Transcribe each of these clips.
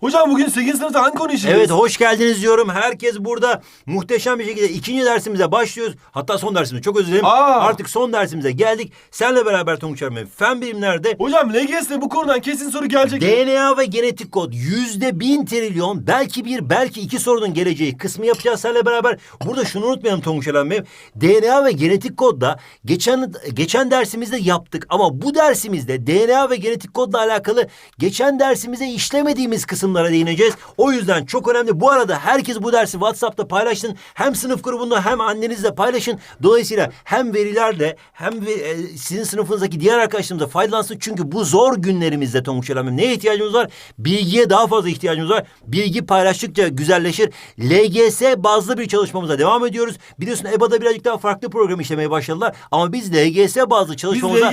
Hocam bugün 8. sınıfta hangi konu işleyeceğiz? Evet hoş geldiniz diyorum. Herkes burada muhteşem bir şekilde ikinci dersimize başlıyoruz. Hatta son dersimize çok özür dilerim. Aa! Artık son dersimize geldik. Senle beraber Tonguç Ermen fen bilimlerde Hocam LGS'de bu konudan kesin soru gelecek. DNA ve genetik kod yüzde bin trilyon belki bir belki iki sorunun geleceği kısmı yapacağız seninle beraber. Burada şunu unutmayalım Tonguç Eren Bey. DNA ve genetik kodda geçen geçen dersimizde yaptık ama bu dersimizde DNA ve genetik kodla alakalı geçen dersimizde işlemediğimiz kısımlara değineceğiz. O yüzden çok önemli. Bu arada herkes bu dersi WhatsApp'ta paylaşsın. Hem sınıf grubunda hem annenizle paylaşın. Dolayısıyla hem verilerle hem e, sizin sınıfınızdaki diğer arkadaşlarımız da faydalansın. Çünkü bu zor günlerimizde Tonguç Bey neye ihtiyacımız var? Bilgiye daha fazla ihtiyacımız var. Bilgi paylaştıkça güzelleşir. LGS bazlı bir çalışmamıza devam ediyoruz. Biliyorsun EBA'da birazcık daha farklı program işlemeye başladılar. Ama biz LGS bazlı çalışmamıza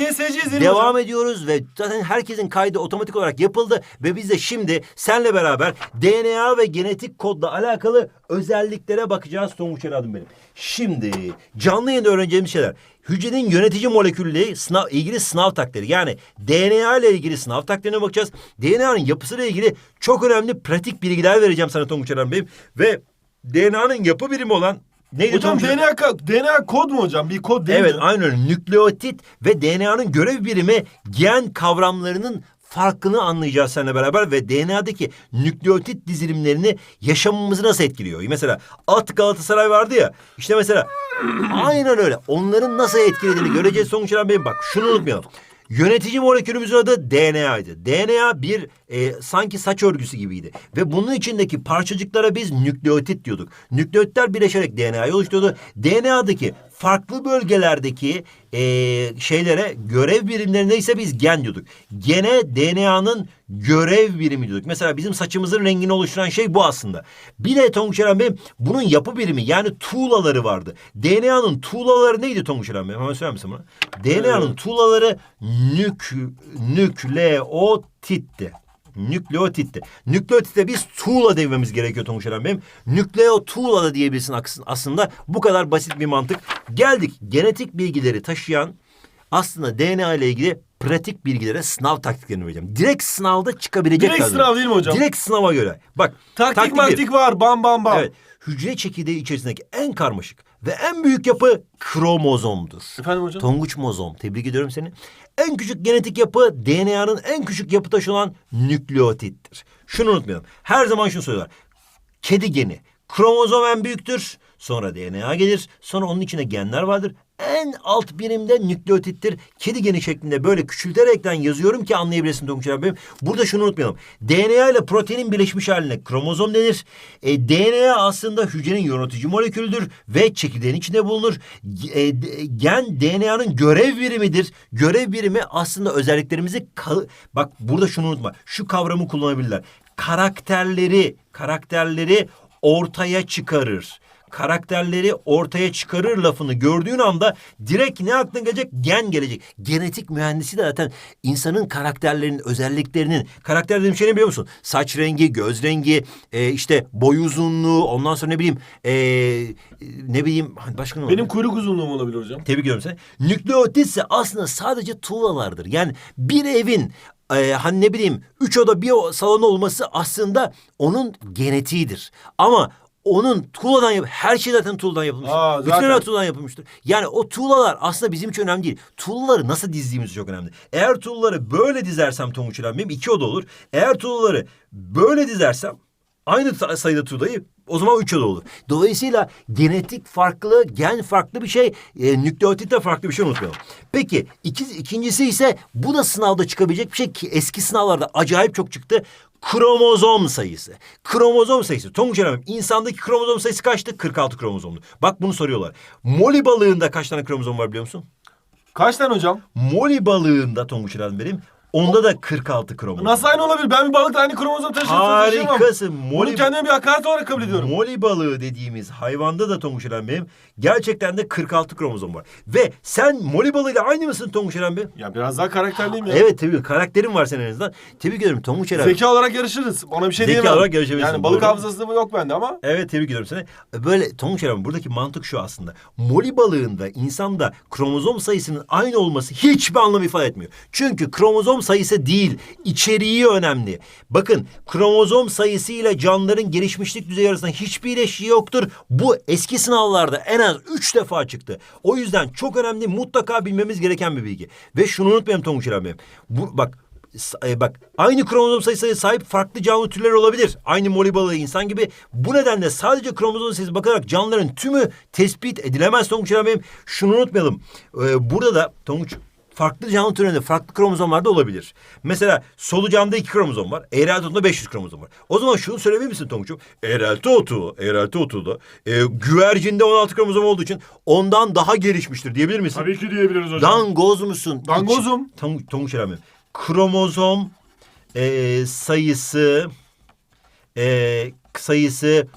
devam hocam? ediyoruz ve zaten herkesin kaydı otomatik olarak yapıldı ve biz de şimdi senle beraber DNA ve genetik kodla alakalı özelliklere bakacağız Tonguç Eradım benim. Şimdi canlı yayında öğreneceğimiz şeyler. Hücrenin yönetici molekülle sınav, ilgili sınav taktikleri. Yani DNA ile ilgili sınav taktiklerine bakacağız. DNA'nın yapısıyla ilgili çok önemli pratik bilgiler vereceğim sana Tonguç Eren Bey'im. Ve DNA'nın yapı birimi olan neydi Hocam Eren? DNA, DNA kod mu hocam? Bir kod değil Evet mi? aynen öyle. Nükleotit ve DNA'nın görev birimi gen kavramlarının farkını anlayacağız seninle beraber ve DNA'daki nükleotit dizilimlerini yaşamımızı nasıl etkiliyor? Mesela at Galatasaray vardı ya işte mesela aynen öyle onların nasıl etkilediğini göreceğiz sonuçlar benim bak şunu unutmayalım. Yönetici molekülümüzün adı DNA'ydı. DNA bir e, sanki saç örgüsü gibiydi. Ve bunun içindeki parçacıklara biz nükleotit diyorduk. Nükleotitler birleşerek DNA'yı oluşturuyordu. DNA'daki farklı bölgelerdeki e, şeylere görev birimlerine ise biz gen diyorduk. Gene DNA'nın görev birimi diyorduk. Mesela bizim saçımızın rengini oluşturan şey bu aslında. Bir de Tonguç Eren Bey'im bunun yapı birimi yani tuğlaları vardı. DNA'nın tuğlaları neydi Tonguç Eren Bey'im? Hemen söyler misin bana? DNA'nın tuğlaları nük, nükleotitti. Nükleotitti. Nükleotitte biz tuğla dememiz gerekiyor Tonguç Eren Bey'im. Nükleotuğla da diyebilirsin aslında. Bu kadar basit bir mantık. Geldik genetik bilgileri taşıyan aslında DNA ile ilgili pratik bilgilere sınav taktiklerini vereceğim. Direkt sınavda çıkabilecek Direkt sınav değil mi hocam? Direkt sınava göre. Bak Taktik bir. maktik var. Bam bam bam. Evet. Hücre çekirdeği içerisindeki en karmaşık ve en büyük yapı kromozomdur. Efendim hocam? Tonguç mozom. Tebrik ediyorum seni. En küçük genetik yapı DNA'nın en küçük yapı taşı olan nükleotittir. Şunu unutmayalım. Her zaman şunu söylüyorlar. Kedi geni. Kromozom en büyüktür. Sonra DNA gelir. Sonra onun içinde genler vardır. En alt birimde nükleotittir. Kedi geni şeklinde böyle küçülterekten yazıyorum ki anlayabilesin Tonguç abi. Burada şunu unutmayalım. DNA ile proteinin birleşmiş haline kromozom denir. E, DNA aslında hücrenin yönetici molekülüdür ve çekirdeğin içinde bulunur. E, gen DNA'nın görev birimidir. Görev birimi aslında özelliklerimizi bak burada şunu unutma. Şu kavramı kullanabilirler. Karakterleri, karakterleri ortaya çıkarır karakterleri ortaya çıkarır lafını gördüğün anda direkt ne aklına gelecek? Gen gelecek. Genetik mühendisi de zaten insanın karakterlerinin, özelliklerinin, karakter dediğim şey ne biliyor musun? Saç rengi, göz rengi, e, işte boy uzunluğu, ondan sonra ne bileyim, e, ne bileyim, hani başka ne var? Benim kuyruk uzunluğum olabilir hocam. Tebrik ediyorum seni. Nükleotit ise aslında sadece tuğlalardır. Yani bir evin e, hani ne bileyim üç oda bir salon olması aslında onun genetiğidir. Ama onun tuğladan yap her şey zaten tuğladan yapılmıştır. Aa, Bütün zaten. tuğladan yapılmıştır. Yani o tuğlalar aslında bizim için önemli değil. Tuğlaları nasıl dizdiğimiz çok önemli. Eğer tuğlaları böyle dizersem Tonguç benim iki oda olur. Eğer tuğlaları böyle dizersem aynı sayıda tuğlayı o zaman üç oda olur. Dolayısıyla genetik farklı, gen farklı bir şey, e, nükleotit de farklı bir şey unutmayalım. Peki iki, ikincisi ise bu da sınavda çıkabilecek bir şey ki eski sınavlarda acayip çok çıktı. Kromozom sayısı. Kromozom sayısı. Tonguç Hanım insandaki kromozom sayısı kaçtı? 46 kromozomlu. Bak bunu soruyorlar. Moli balığında kaç tane kromozom var biliyor musun? Kaç tane hocam? Moli balığında Tonguç Hanım benim. Onda da 46 kromozom. Nasıl aynı olabilir? Ben bir balıkla aynı kromozom taşıyorum. Harikasın. Bunu Moli, kendime bir hakaret olarak kabul ediyorum. Moli balığı dediğimiz hayvanda da Tonguç Eren Bey'im gerçekten de 46 kromozom var. Ve sen Moli balığıyla aynı mısın Tonguç Eren Bey? Ya biraz daha karakterliyim ya. Evet tabii karakterin var senin en azından. Tebrik ederim Tonguç Eren. Zeka olarak yarışırız. Ona bir şey Zeka diyemem. olarak yarışabilirsin, Yani balık doğru. hafızası yok bende ama. Evet tebrik ediyorum seni. Böyle Tonguç Eren buradaki mantık şu aslında. Moli balığında insanda kromozom sayısının aynı olması hiçbir anlam ifade etmiyor. Çünkü kromozom kromozom sayısı değil, içeriği önemli. Bakın kromozom sayısı ile canlıların gelişmişlik düzeyi arasında hiçbir ilişki yoktur. Bu eski sınavlarda en az üç defa çıktı. O yüzden çok önemli mutlaka bilmemiz gereken bir bilgi. Ve şunu unutmayalım Tonguç İrem Bey. Bu, bak e, bak aynı kromozom sayısına sahip farklı canlı türler olabilir. Aynı moli balığı insan gibi. Bu nedenle sadece kromozom sayısına bakarak canlıların tümü tespit edilemez Tonguç İrem Bey'im. Şunu unutmayalım. Ee, burada da Tonguç farklı canlı türlerinde farklı kromozomlar da olabilir. Mesela solucanda iki kromozom var. Eğrelti otunda 500 kromozom var. O zaman şunu söyleyebilir misin Tonguç'um? Eğrelti otu, eğrelti otu da e, güvercinde 16 kromozom olduğu için ondan daha gelişmiştir diyebilir misin? Tabii ki diyebiliriz hocam. Dangoz musun? Dangozum. Tonguç Erami. Kromozom e, sayısı e, sayısı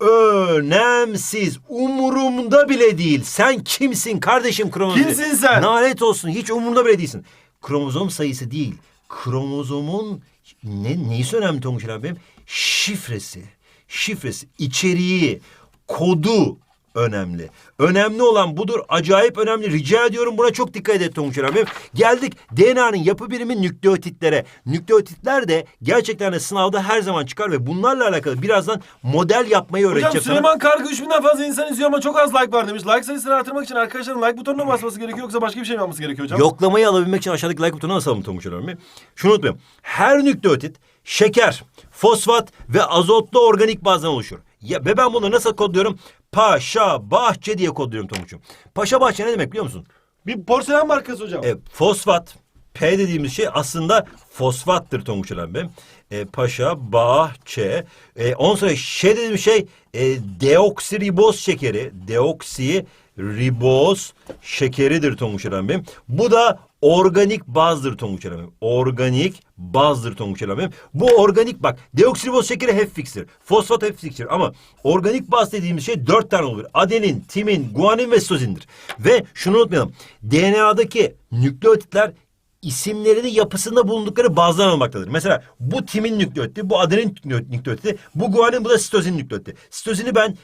önemsiz. Umurumda bile değil. Sen kimsin kardeşim kromozom? Kimsin sen? Nalet olsun. Hiç umurumda bile değilsin. Kromozom sayısı değil. Kromozomun ne, neyisi önemli Tonguç Erami? Şifresi. Şifresi, içeriği, kodu önemli. Önemli olan budur. Acayip önemli. Rica ediyorum buna çok dikkat et Tonguç abi. Geldik DNA'nın yapı birimi nükleotitlere. Nükleotitler de gerçekten de sınavda her zaman çıkar ve bunlarla alakalı birazdan model yapmayı Hocam öğreteceğim sana. Süleyman Kargı 3000'den fazla insan izliyor ama çok az like var demiş. Like sayısını artırmak için arkadaşların like butonuna mı basması gerekiyor yoksa başka bir şey mi yapması gerekiyor hocam? Yoklamayı alabilmek için aşağıdaki like butonuna basalım Tonguç abi. Şunu unutmayın. Her nükleotit şeker, fosfat ve azotlu organik bazdan oluşur. Ya, ve ben bunu nasıl kodluyorum? Paşa Bahçe diye kodluyorum Tonguç'um. Paşa Bahçe ne demek biliyor musun? Bir porselen markası hocam. E, fosfat, P dediğimiz şey aslında fosfattır Tonguç Bey. E, paşa, bahçe. E, ondan sonra şey dediğimiz şey e, deoksiriboz şekeri. Deoksiriboz şekeridir Tonguç Bey. Bu da organik bazdır Tonguç Bey. Organik bazdır Tonguç Bey. Bu organik bak deoksiriboz şekeri hep fikstir. Fosfat hep fikstir ama organik baz dediğimiz şey dört tane olur. Adenin, timin, guanin ve sitozindir. Ve şunu unutmayalım. DNA'daki nükleotitler isimlerini yapısında bulundukları bazdan almaktadır. Mesela bu timin nükleotidi, bu adenin nükle- nükleotidi, bu guanin, bu da sitozin nükleotidi. Sitozini ben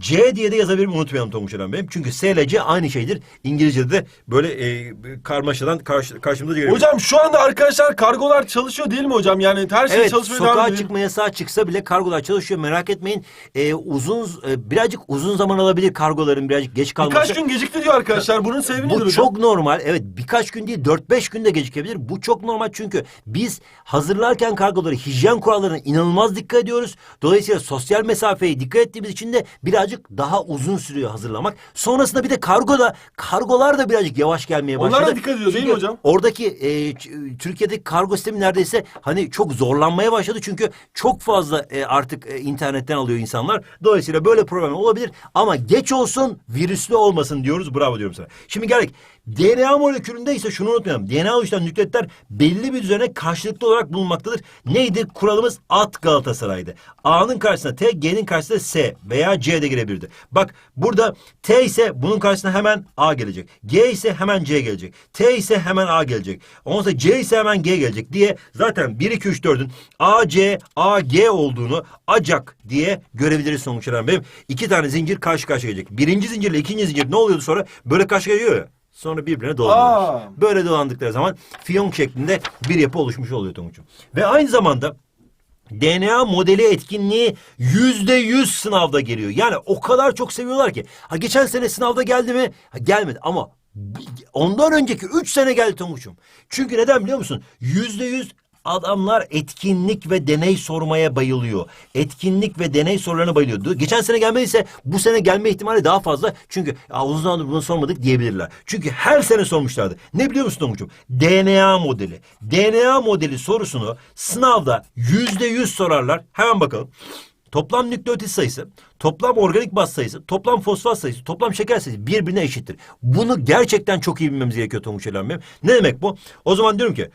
C diye de yazabilirim unutmayalım Tonguç Eren Bey. Çünkü S ile C aynı şeydir. İngilizce'de de böyle e, karmaşadan karşı, karşımıza geliyor. Hocam şu anda arkadaşlar kargolar çalışıyor değil mi hocam? Yani her şey Evet, çalışmaya devam sokağa ediyor. çıkma yasağı çıksa bile kargolar çalışıyor. Merak etmeyin. Ee, uzun, e, birazcık uzun zaman alabilir kargoların birazcık geç kalması. Birkaç gün gecikti diyor arkadaşlar. Bunun sebebi nedir Bu hocam? çok normal. Evet birkaç gün değil dört beş günde gecikebilir. Bu çok normal çünkü biz hazırlarken kargoları hijyen kurallarına inanılmaz dikkat ediyoruz. Dolayısıyla sosyal mesafeye dikkat ettiğimiz için de birazcık daha uzun sürüyor hazırlamak. Sonrasında bir de kargoda kargolar da birazcık yavaş gelmeye Onlara başladı. da dikkat ediyor değil mi hocam? Oradaki e, Türkiye'deki kargo sistemi neredeyse hani çok zorlanmaya başladı. Çünkü çok fazla e, artık e, internetten alıyor insanlar. Dolayısıyla böyle problem olabilir. Ama geç olsun virüslü olmasın diyoruz. Bravo diyorum sana. Şimdi geldik. DNA molekülünde ise şunu unutmayalım. DNA oluşturan nükleotler belli bir düzene karşılıklı olarak bulunmaktadır. Neydi? Kuralımız at Galatasaray'dı. A'nın karşısına T, G'nin karşısına S veya C de girebilirdi. Bak burada T ise bunun karşısına hemen A gelecek. G ise hemen C gelecek. T ise hemen A gelecek. Ondan C ise hemen G gelecek diye zaten 1, 2, 3, 4'ün A, C, A, G olduğunu acak diye görebiliriz sonuç olarak. Benim iki tane zincir karşı karşıya gelecek. Birinci zincirle ikinci zincir ne oluyordu sonra? Böyle karşı geliyor ya. Sonra birbirine dolanıyorlar. Aa. Böyle dolandıkları zaman fiyonk şeklinde bir yapı oluşmuş oluyor Tonguç'um. Ve aynı zamanda DNA modeli etkinliği yüzde yüz sınavda geliyor. Yani o kadar çok seviyorlar ki. Ha geçen sene sınavda geldi mi? Ha, gelmedi ama ondan önceki üç sene geldi Tonguç'um. Çünkü neden biliyor musun? Yüzde yüz adamlar etkinlik ve deney sormaya bayılıyor. Etkinlik ve deney sorularına bayılıyor. Geçen sene gelmediyse bu sene gelme ihtimali daha fazla. Çünkü "Aa, uzun zamandır bunu sormadık diyebilirler. Çünkü her sene sormuşlardı. Ne biliyor musun Tonguç'um? DNA modeli. DNA modeli sorusunu sınavda yüzde yüz sorarlar. Hemen bakalım. Toplam nükleotit sayısı, toplam organik baz sayısı, toplam fosfat sayısı, toplam şeker sayısı birbirine eşittir. Bunu gerçekten çok iyi bilmemiz gerekiyor Bey. Ne demek bu? O zaman diyorum ki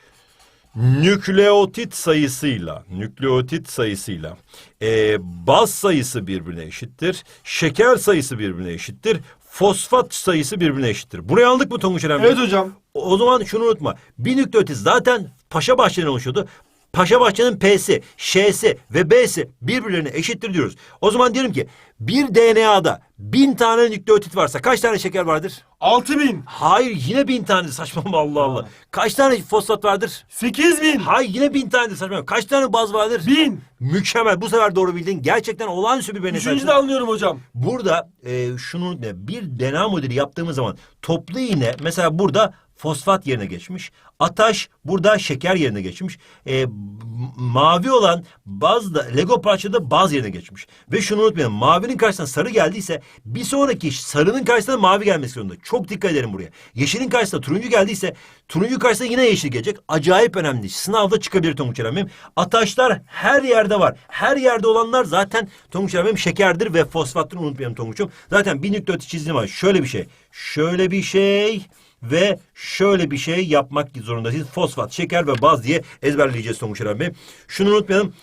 nükleotit sayısıyla, nükleotit sayısıyla e, baz sayısı birbirine eşittir. Şeker sayısı birbirine eşittir. Fosfat sayısı birbirine eşittir. Burayı aldık mı Tonguç Bey? Evet hocam. O o zaman şunu unutma. Bir nükleotit zaten Paşa Bahçe'den oluşuyordu. Paşa Bahçe'nin P'si, Ş'si ve B'si birbirlerine eşittir diyoruz. O zaman diyelim ki bir DNA'da bin tane nükleotit varsa kaç tane şeker vardır? 6000. Hayır yine bin tane saçmalama Allah Allah. Kaç tane fosfat vardır? 8000. Hayır yine bin tane saçmalama. Kaç tane baz vardır? 1000. Mükemmel. Bu sefer doğru bildin. Gerçekten olağanüstü bir beni Üçüncü de anlıyorum hocam. Burada e, şunu unutmayın. Bir DNA modeli yaptığımız zaman toplu iğne mesela burada fosfat yerine geçmiş. Ataş burada şeker yerine geçmiş. E, mavi olan baz da Lego parçada baz yerine geçmiş. Ve şunu unutmayın. Mavinin karşısına sarı geldiyse bir sonraki sarının karşısına mavi gelmesi zorunda. Çok dikkat edelim buraya. Yeşilin karşısına turuncu geldiyse turuncu karşısına yine yeşil gelecek. Acayip önemli. Sınavda çıkabilir Tonguç Erem'im. Ataşlar her yerde var. Her yerde olanlar zaten Tonguç Erem'im şekerdir ve fosfattır unutmayalım Tonguç'um. Zaten bir nükleotit çizimi var. Şöyle bir şey. Şöyle bir şey ve şöyle bir şey yapmak zorundasınız. Fosfat, şeker ve baz diye ezberleyeceğiz Tonguç Erem'im. Şunu unutmayalım.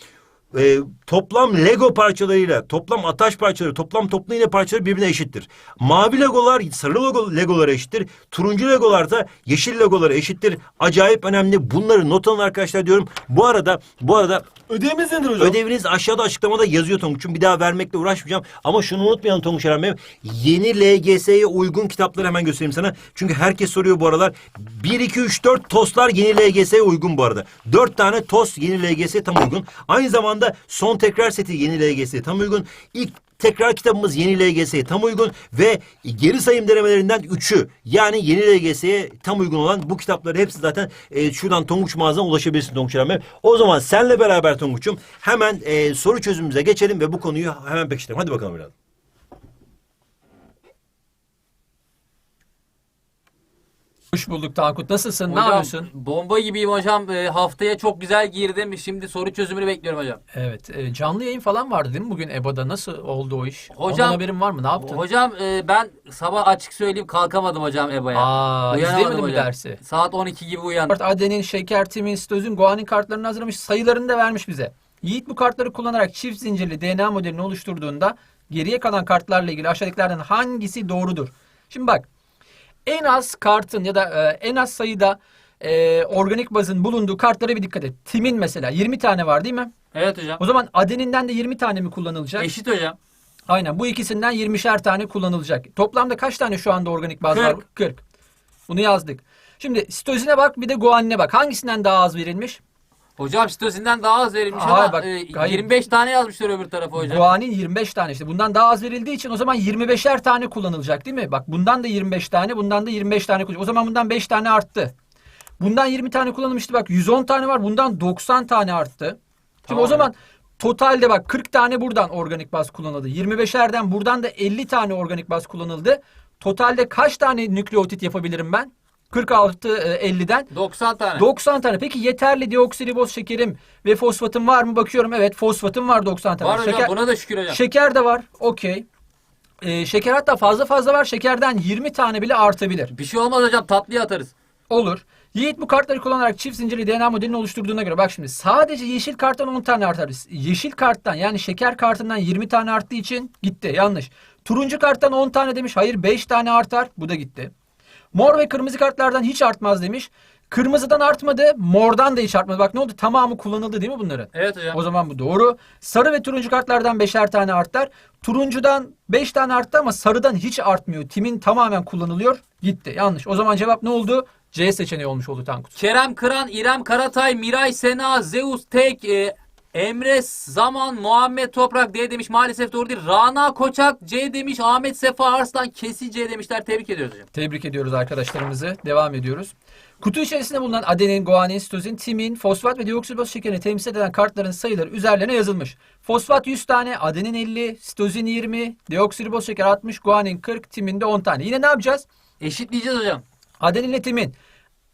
Ee, toplam Lego parçalarıyla toplam ataş parçaları, toplam toplu iğne parçaları birbirine eşittir. Mavi Legolar sarı Lego, Legolara eşittir. Turuncu Legolar da yeşil Legolara eşittir. Acayip önemli. Bunları not alın arkadaşlar diyorum. Bu arada bu arada Ödevimiz nedir hocam? Ödeviniz aşağıda açıklamada yazıyor Tonguç'um. Bir daha vermekle uğraşmayacağım. Ama şunu unutmayalım Tonguç Eren Bey. Yeni LGS'ye uygun kitapları hemen göstereyim sana. Çünkü herkes soruyor bu aralar. 1, 2, 3, 4 TOS'lar yeni LGS'ye uygun bu arada. 4 tane TOS yeni LGS'ye tam uygun. Aynı zamanda son tekrar seti yeni LGS'ye tam uygun. İlk tekrar kitabımız yeni LGS'ye tam uygun ve geri sayım denemelerinden üçü yani yeni LGS'ye tam uygun olan bu kitapları hepsi zaten e, şuradan Tonguç mağazana ulaşabilirsin Tonguç Ermen. O zaman senle beraber Tonguç'um hemen e, soru çözümümüze geçelim ve bu konuyu hemen pekiştirelim. Hadi bakalım evladım. Hoş bulduk Tankut. Nasılsın? ne Hocam yapıyorsun? bomba gibiyim hocam. Ee, haftaya çok güzel girdim. Şimdi soru çözümünü bekliyorum hocam. Evet. e, canlı yayın falan vardı değil mi bugün EBA'da? Nasıl oldu o iş? Hocam- Ondan haberin var mı? Ne yaptın? Hocam e, ben sabah açık söyleyeyim kalkamadım hocam EBA'ya. Aa, izleyemedin mi dersi? Saat 12 gibi uyandım. Adenin, şeker, timin, sitozin, guanin kartlarını hazırlamış. Sayılarını da vermiş bize. Yiğit bu kartları kullanarak çift zincirli DNA modelini oluşturduğunda geriye kalan kartlarla ilgili aşağıdakilerden hangisi doğrudur? Şimdi bak. En az kartın ya da e, en az sayıda e, organik bazın bulunduğu kartlara bir dikkat et. Timin mesela 20 tane var değil mi? Evet hocam. O zaman adeninden de 20 tane mi kullanılacak? Eşit hocam. Aynen bu ikisinden 20'şer tane kullanılacak. Toplamda kaç tane şu anda organik baz var? 40. 40. Bunu yazdık. Şimdi sitozine bak bir de guanine bak. Hangisinden daha az verilmiş? Hocam sitozinden daha az verilmiş Hayır, ama bak, e, hayır. 25 tane yazmışlar öbür tarafa hocam. Guanin 25 tane işte. Bundan daha az verildiği için o zaman 25'er tane kullanılacak değil mi? Bak bundan da 25 tane, bundan da 25 tane kullanılacak. O zaman bundan 5 tane arttı. Bundan 20 tane kullanılmıştı. Bak 110 tane var. Bundan 90 tane arttı. Şimdi Tamam. o zaman totalde bak 40 tane buradan organik baz kullanıldı. 25'erden buradan da 50 tane organik baz kullanıldı. Totalde kaç tane nükleotit yapabilirim ben? 46 e, 50'den 90 tane. 90 tane. Peki yeterli deoksiriboz şekerim ve fosfatım var mı? Bakıyorum evet fosfatım var 90 tane. var hocam Şeker- buna da şükür hocam. Şeker de var. Okey. Ee, şeker hatta fazla fazla var. Şekerden 20 tane bile artabilir. Bir şey olmaz hocam tatlıya atarız. Olur. Yiğit bu kartları kullanarak çift zincirli DNA modelini oluşturduğuna göre bak şimdi sadece yeşil karttan 10 tane artar. Yeşil karttan yani şeker kartından 20 tane arttığı için gitti. Yanlış. Turuncu karttan 10 tane demiş. Hayır 5 tane artar. Bu da gitti. Mor ve kırmızı kartlardan hiç artmaz demiş. Kırmızıdan artmadı. Mordan da hiç artmadı. Bak ne oldu? Tamamı kullanıldı değil mi bunların? Evet hocam. O zaman bu doğru. Sarı ve turuncu kartlardan beşer tane artar. Turuncudan beş tane arttı ama sarıdan hiç artmıyor. Timin tamamen kullanılıyor. Gitti. Yanlış. O zaman cevap ne oldu? C seçeneği olmuş oldu Tankut. Kerem Kıran, İrem Karatay, Miray Sena, Zeus Tek, e, Emre Zaman, Muhammed Toprak D demiş. Maalesef doğru değil. Rana Koçak C demiş. Ahmet Sefa Arslan kesin C demişler. Tebrik ediyoruz hocam. Tebrik ediyoruz arkadaşlarımızı. Devam ediyoruz. Kutu içerisinde bulunan adenin, guanin, sitozin, timin, fosfat ve deoksiriboz şekerini temsil eden kartların sayıları üzerlerine yazılmış. Fosfat 100 tane, adenin 50, sitozin 20, deoksiriboz şeker 60, guanin 40, timin de 10 tane. Yine ne yapacağız? Eşitleyeceğiz hocam. Adeninle timin.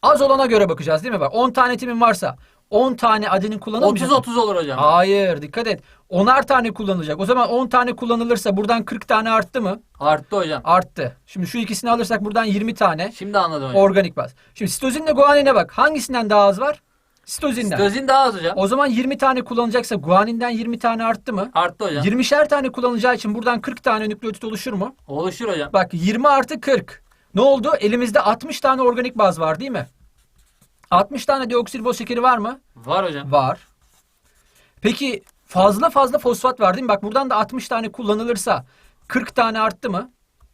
Az olana göre bakacağız değil mi? Bak 10 tane timin varsa 10 tane adenin kullanılmayacak. mı? 30-30 olur hocam. Hayır dikkat et. 10'ar tane kullanılacak. O zaman 10 tane kullanılırsa buradan 40 tane arttı mı? Arttı hocam. Arttı. Şimdi şu ikisini alırsak buradan 20 tane Şimdi anladım hocam. organik baz. Şimdi sitozinle guanine bak. Hangisinden daha az var? Sitozinden. Sitozin daha az hocam. O zaman 20 tane kullanacaksa guaninden 20 tane arttı mı? Arttı hocam. 20'şer tane kullanacağı için buradan 40 tane nükleotit oluşur mu? Oluşur hocam. Bak 20 artı 40. Ne oldu? Elimizde 60 tane organik baz var değil mi? 60 tane deoksiriboz şekeri var mı? Var hocam. Var. Peki fazla fazla fosfat var değil mi? Bak buradan da 60 tane kullanılırsa 40 tane arttı mı?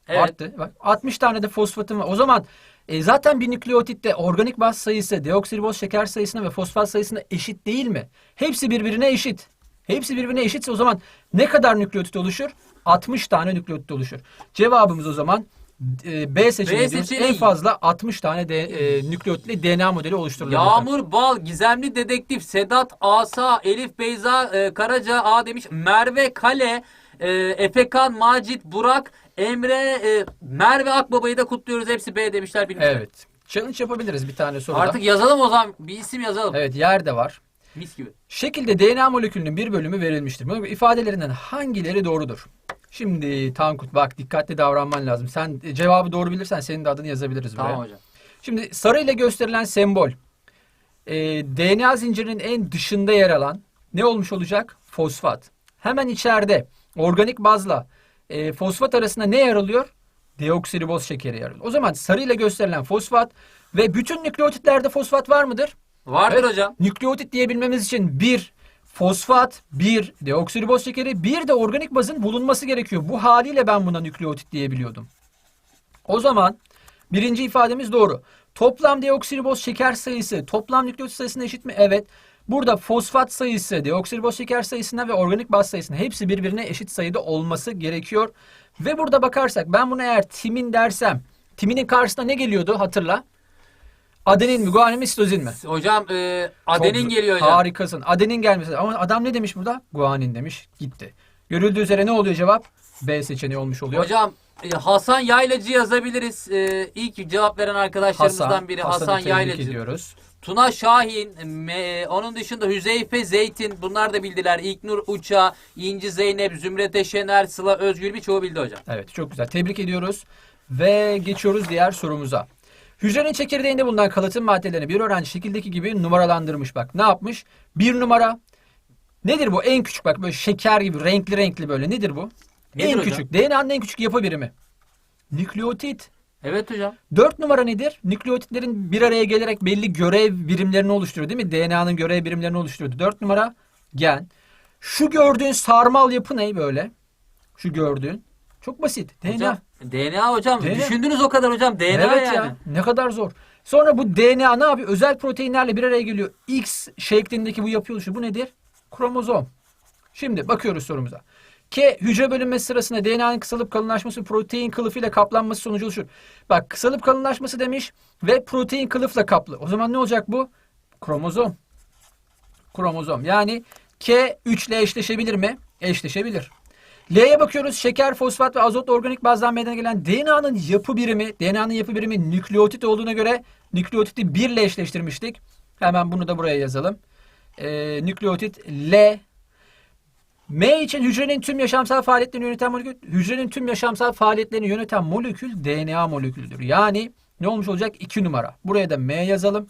Evet. Arttı. Bak 60 tane de fosfatım var. O zaman e, zaten bir nükleotitte organik baz sayısı deoksiriboz şeker sayısına ve fosfat sayısına eşit değil mi? Hepsi birbirine eşit. Hepsi birbirine eşitse o zaman ne kadar nükleotit oluşur? 60 tane nükleotit oluşur. Cevabımız o zaman e, B seçeneği B diyoruz. seçeneği. En fazla 60 tane de, e, nükleotitli DNA modeli oluşturulur. Yağmur Bal, Gizemli Dedektif, Sedat Asa, Elif Beyza e, Karaca A demiş. Merve Kale, e, Efekan, Macit, Burak, Emre, e, Merve Akbaba'yı da kutluyoruz. Hepsi B demişler bilmişler. Evet. Challenge yapabiliriz bir tane soruda. Artık yazalım o zaman. Bir isim yazalım. Evet yer de var. Mis gibi. Şekilde DNA molekülünün bir bölümü verilmiştir. Bu ifadelerinden hangileri doğrudur? Şimdi Tankut bak dikkatli davranman lazım. Sen e, cevabı doğru bilirsen senin de adını yazabiliriz buraya. Tamam hocam. Şimdi sarı ile gösterilen sembol e, DNA zincirinin en dışında yer alan ne olmuş olacak? Fosfat. Hemen içeride organik bazla e, fosfat arasında ne yer alıyor? Deoksiriboz şekeri yer alıyor. O zaman sarı ile gösterilen fosfat ve bütün nükleotitlerde fosfat var mıdır? Vardır Evet. hocam. Nükleotit diyebilmemiz için bir fosfat, bir deoksiriboz şekeri, bir de organik bazın bulunması gerekiyor. Bu haliyle ben buna nükleotit diyebiliyordum. O zaman birinci ifademiz doğru. Toplam deoksiriboz şeker sayısı toplam nükleotit sayısına eşit mi? Evet. Burada fosfat sayısı, deoksiriboz şeker sayısına ve organik baz sayısına hepsi birbirine eşit sayıda olması gerekiyor. Ve burada bakarsak ben buna eğer timin dersem, timinin karşısına ne geliyordu hatırla? Adenin mi, guanin mi, sitozin mi? Hocam e, Adenin Çok geliyor hocam. Harikasın. Adenin gelmesi. Ama adam ne demiş burada? Guanin demiş. Gitti. Görüldüğü üzere ne oluyor cevap? B seçeneği olmuş oluyor. Hocam e, Hasan Yaylacı yazabiliriz. E, ilk cevap veren arkadaşlarımızdan biri Hasan tebrik Yaylacı. ediyoruz. Tuna Şahin, me- onun dışında Hüzeyfe Zeytin bunlar da bildiler. İlknur Uça, İnci Zeynep, Zümrete Şener, Sıla Özgül birçoğu bildi hocam. Evet çok güzel. Tebrik ediyoruz. Ve geçiyoruz diğer sorumuza. Hücrenin çekirdeğinde bulunan kalıtım maddelerini bir öğrenci şekildeki gibi numaralandırmış. Bak ne yapmış? Bir numara. Nedir bu? En küçük bak böyle şeker gibi renkli renkli böyle. Nedir bu? Nedir en hocam? küçük. DNA'nın en küçük yapı birimi. Nükleotit. Evet hocam. Dört numara nedir? Nükleotitlerin bir araya gelerek belli görev birimlerini oluşturuyor değil mi? DNA'nın görev birimlerini oluşturuyordu. Dört numara gen. Şu gördüğün sarmal yapı ne böyle? Şu gördüğün. Çok basit. DNA. Hocam, DNA hocam. DNA. Düşündünüz o kadar hocam. DNA evet yani. ya. Ne kadar zor. Sonra bu DNA ne yapıyor? Özel proteinlerle bir araya geliyor. X şeklindeki bu yapı oluşuyor. Bu nedir? Kromozom. Şimdi bakıyoruz sorumuza. K hücre bölünmesi sırasında DNA'nın kısalıp kalınlaşması protein kılıfıyla kaplanması sonucu oluşur. Bak kısalıp kalınlaşması demiş ve protein kılıfla kaplı. O zaman ne olacak bu? Kromozom. Kromozom. Yani K 3 ile eşleşebilir mi? Eşleşebilir. L'ye bakıyoruz. Şeker, fosfat ve azotlu organik bazdan meydana gelen DNA'nın yapı birimi, DNA'nın yapı birimi nükleotit olduğuna göre nükleotiti 1 ile eşleştirmiştik. Hemen bunu da buraya yazalım. Ee, nükleotit L. M için hücrenin tüm yaşamsal faaliyetlerini yöneten molekül, hücrenin tüm yaşamsal faaliyetlerini yöneten molekül DNA molekülüdür. Yani ne olmuş olacak? 2 numara. Buraya da M yazalım.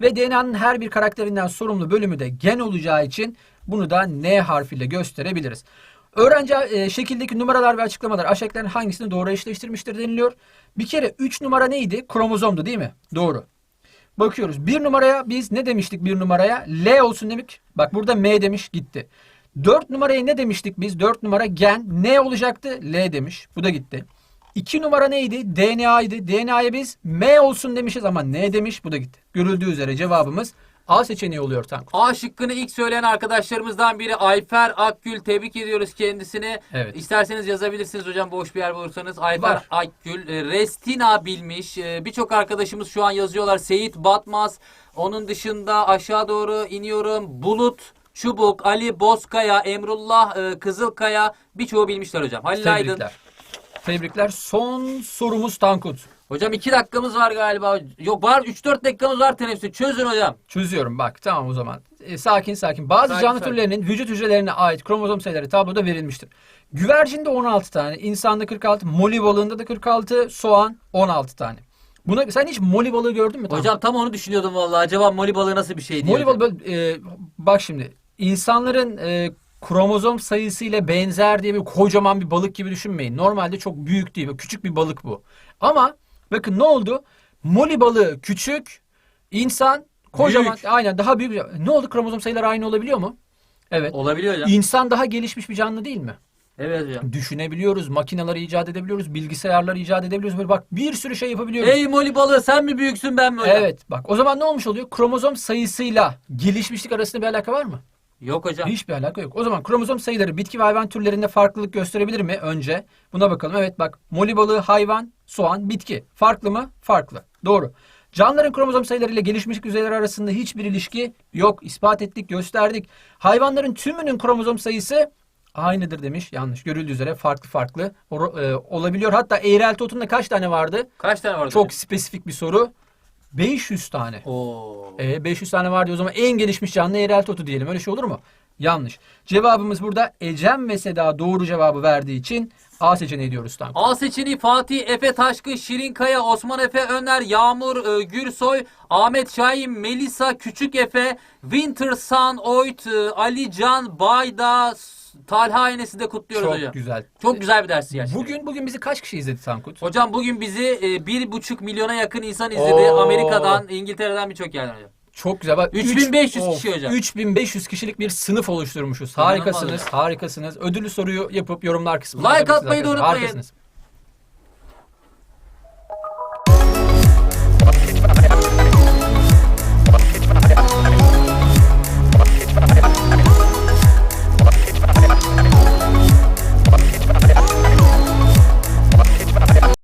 Ve DNA'nın her bir karakterinden sorumlu bölümü de gen olacağı için bunu da N harfiyle gösterebiliriz. Öğrenci e, şekildeki numaralar ve açıklamalar aşağıdakilerin hangisini doğru eşleştirmiştir deniliyor. Bir kere 3 numara neydi? Kromozomdu değil mi? Doğru. Bakıyoruz. Bir numaraya biz ne demiştik bir numaraya? L olsun demek. Bak burada M demiş gitti. 4 numaraya ne demiştik biz? 4 numara gen. Ne olacaktı? L demiş. Bu da gitti. 2 numara neydi? DNA'ydı. DNA'ya biz M olsun demişiz ama N demiş. Bu da gitti. Görüldüğü üzere cevabımız A seçeneği oluyor Tanku. A şıkkını ilk söyleyen arkadaşlarımızdan biri Ayfer Akgül. Tebrik ediyoruz kendisini. Evet. İsterseniz yazabilirsiniz hocam boş bir yer bulursanız. Ayfer Var. Akgül. e, Restina bilmiş. E, Birçok arkadaşımız şu an yazıyorlar. Seyit Batmaz. Onun dışında aşağı doğru iniyorum. Bulut. Çubuk, Ali Bozkaya, Emrullah e, Kızılkaya birçoğu bilmişler hocam. Halil Aydın. Tebrikler. Tebrikler. Son sorumuz Tankut. Hocam 2 dakikamız var galiba. Yok var 3-4 dakikamız var teneffüste. Çözün hocam. Çözüyorum bak tamam o zaman. E, sakin sakin. Bazı Sakin, canlı sakin. türlerinin vücut hücrelerine ait kromozom sayıları tabloda verilmiştir. Güvercinde 16 tane, insanda 46, moli balığında da 46, soğan 16 tane. Buna sen hiç moli balığı gördün mü? Tankut? Hocam tam onu düşünüyordum vallahi. Acaba moli balığı nasıl bir şey diye. Moli balığı e, bak şimdi insanların e, kromozom sayısıyla benzer diye bir kocaman bir balık gibi düşünmeyin. Normalde çok büyük değil, küçük bir balık bu. Ama bakın ne oldu? Moli balığı küçük, insan kocaman, Büyük. aynen daha büyük. Ne oldu? Kromozom sayıları aynı olabiliyor mu? Evet. Olabiliyor hocam. İnsan daha gelişmiş bir canlı değil mi? Evet hocam. Düşünebiliyoruz, makineleri icat edebiliyoruz, bilgisayarları icat edebiliyoruz. Böyle bak bir sürü şey yapabiliyoruz. Ey moli balığı sen mi büyüksün ben mi hocam? Evet bak o zaman ne olmuş oluyor? Kromozom sayısıyla gelişmişlik arasında bir alaka var mı? Yok hocam. Hiçbir alaka yok. O zaman kromozom sayıları bitki ve hayvan türlerinde farklılık gösterebilir mi? Önce buna bakalım. Evet bak moli balığı hayvan, soğan, bitki. Farklı mı? Farklı. Doğru. Canlıların kromozom sayılarıyla gelişmişlik düzeyleri arasında hiçbir ilişki yok. İspat ettik, gösterdik. Hayvanların tümünün kromozom sayısı aynıdır demiş. Yanlış. Görüldüğü üzere farklı farklı e, olabiliyor. Hatta eğrelti otunda kaç tane vardı? Kaç tane var Çok hocam? spesifik bir soru. 500 tane. Oo. E, 500 tane var diyor. O zaman en gelişmiş canlı eğrelti otu diyelim. Öyle şey olur mu? Yanlış. Cevabımız burada Ecem ve Seda doğru cevabı verdiği için A seçeneği diyoruz Tanko. A seçeneği Fatih, Efe Taşkın, Şirin Kaya, Osman Efe Öner, Yağmur e, Gürsoy, Ahmet Şahin, Melisa Küçük Efe, Winter Sun, Oyt, e, Ali Can, Bayda, S- Talha Enes'i de kutluyoruz Çok hocam. güzel. Çok güzel bir dersi gerçekten. Bugün bugün bizi kaç kişi izledi Tankut? Hocam bugün bizi e, bir buçuk milyona yakın insan izledi. Oo. Amerika'dan, İngiltere'den birçok yerden hocam. Çok güzel. Bak 3500 üç- kişi hocam. 3500 kişilik bir sınıf oluşturmuşuz. Harikasınız, harikasınız. Ödüllü soruyu yapıp yorumlar kısmına Like atmayı da unutmayın. Harikasınız.